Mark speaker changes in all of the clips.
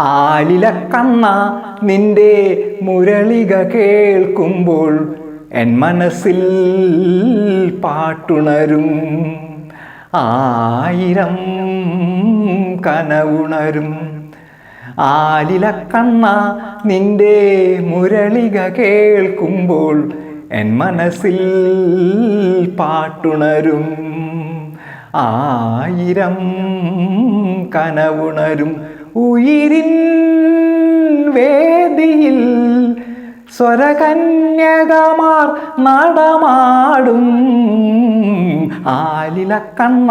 Speaker 1: ആലില കണ്ണ നിന്റെ മുരളിക കേൾക്കുമ്പോൾ എൻ മനസ്സിൽ പാട്ടുണരും. ആയിരം കനവുണരും. ആലില കണ്ണ നിന്റെ മുരളിക കേൾക്കുമ്പോൾ എൻ മനസ്സിൽ പാട്ടുണരും. ആയിരം കനവുണരും. ഉയിരിൻ വേദിയിൽ സ്വരകന്യകമാർ നടമാടും. ആലില കണ്ണ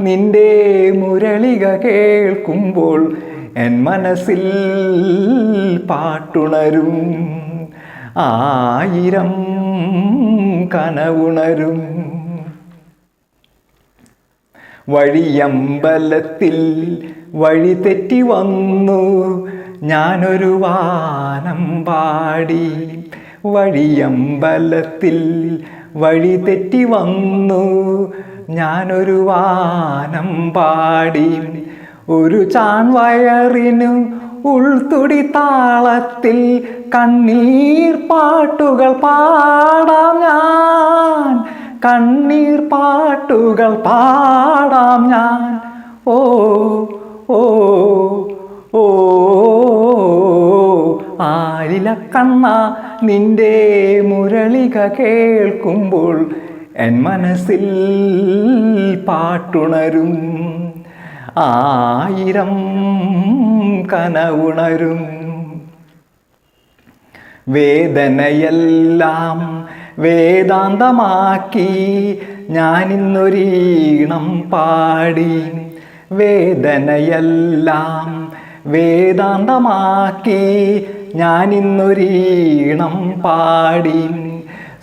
Speaker 1: നിന്റെ മുരളിക കേൾക്കുമ്പോൾ എൻ മനസ്സിൽ പാട്ടുണരും. ആയിരം കനവുണരും. വഴിയമ്പലത്തിൽ വഴി തെറ്റി വന്നു. ഞാനൊരു വാനം പാടി. വഴിയമ്പലത്തിൽ വഴി തെറ്റി വന്നു. ഞാനൊരു വാനം പാടി. ഒരു ചാൺവയറിനു ഉൾത്തുടി താളത്തിൽ കണ്ണീർ പാട്ടുകൾ പാടാം ഞാൻ. കണ്ണീർ പാട്ടുകൾ പാടാം ഞാൻ. ഓ ഓ ഓ ആലില കണ്ണ നിന്റെ മുരളിക കേൾക്കുമ്പോൾ എൻ മനസ്സിൽ പാട്ടുണരും. ആയിരം കനവുണരും. വേദനയെല്ലാം വേദാന്തമാക്കി. ഞാനിന്നൊരീണം പാടി. വേദനയെല്ലാം വേദാന്തമാക്കി. ഞാനിന്നൊരീണം പാടി.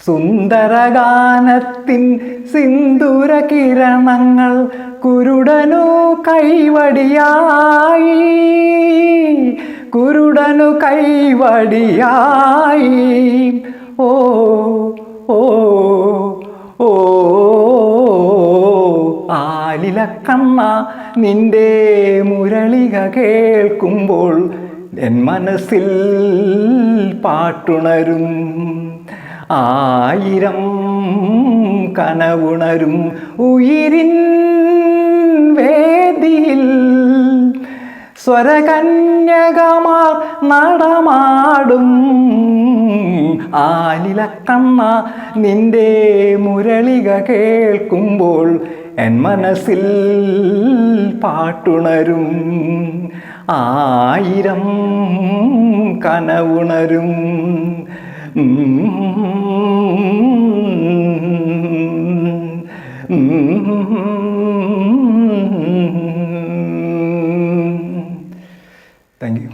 Speaker 1: സുന്ദരഗാനത്തിൻ സിന്ദൂര കിരണങ്ങൾ കുരുടനു കൈവടിയായി. കുരുടനു കൈവടിയായി. ഓ ഓ ഓ ആലില കണ്ണ നിന്റെ മുരളിക കേൾക്കുമ്പോൾ എൻ മനസ്സിൽ പാട്ടുണരും ആയിരം കനവുണരും ഉയിരിൻ സ്വരകന്യകമാർ നടമാടും. ആലില കണ്ണ നിന്റെ മുരളിക കേൾക്കുമ്പോൾ എൻ മനസ്സിൽ പാട്ടുണരും. ആയിരം കനവുണരും. Thank you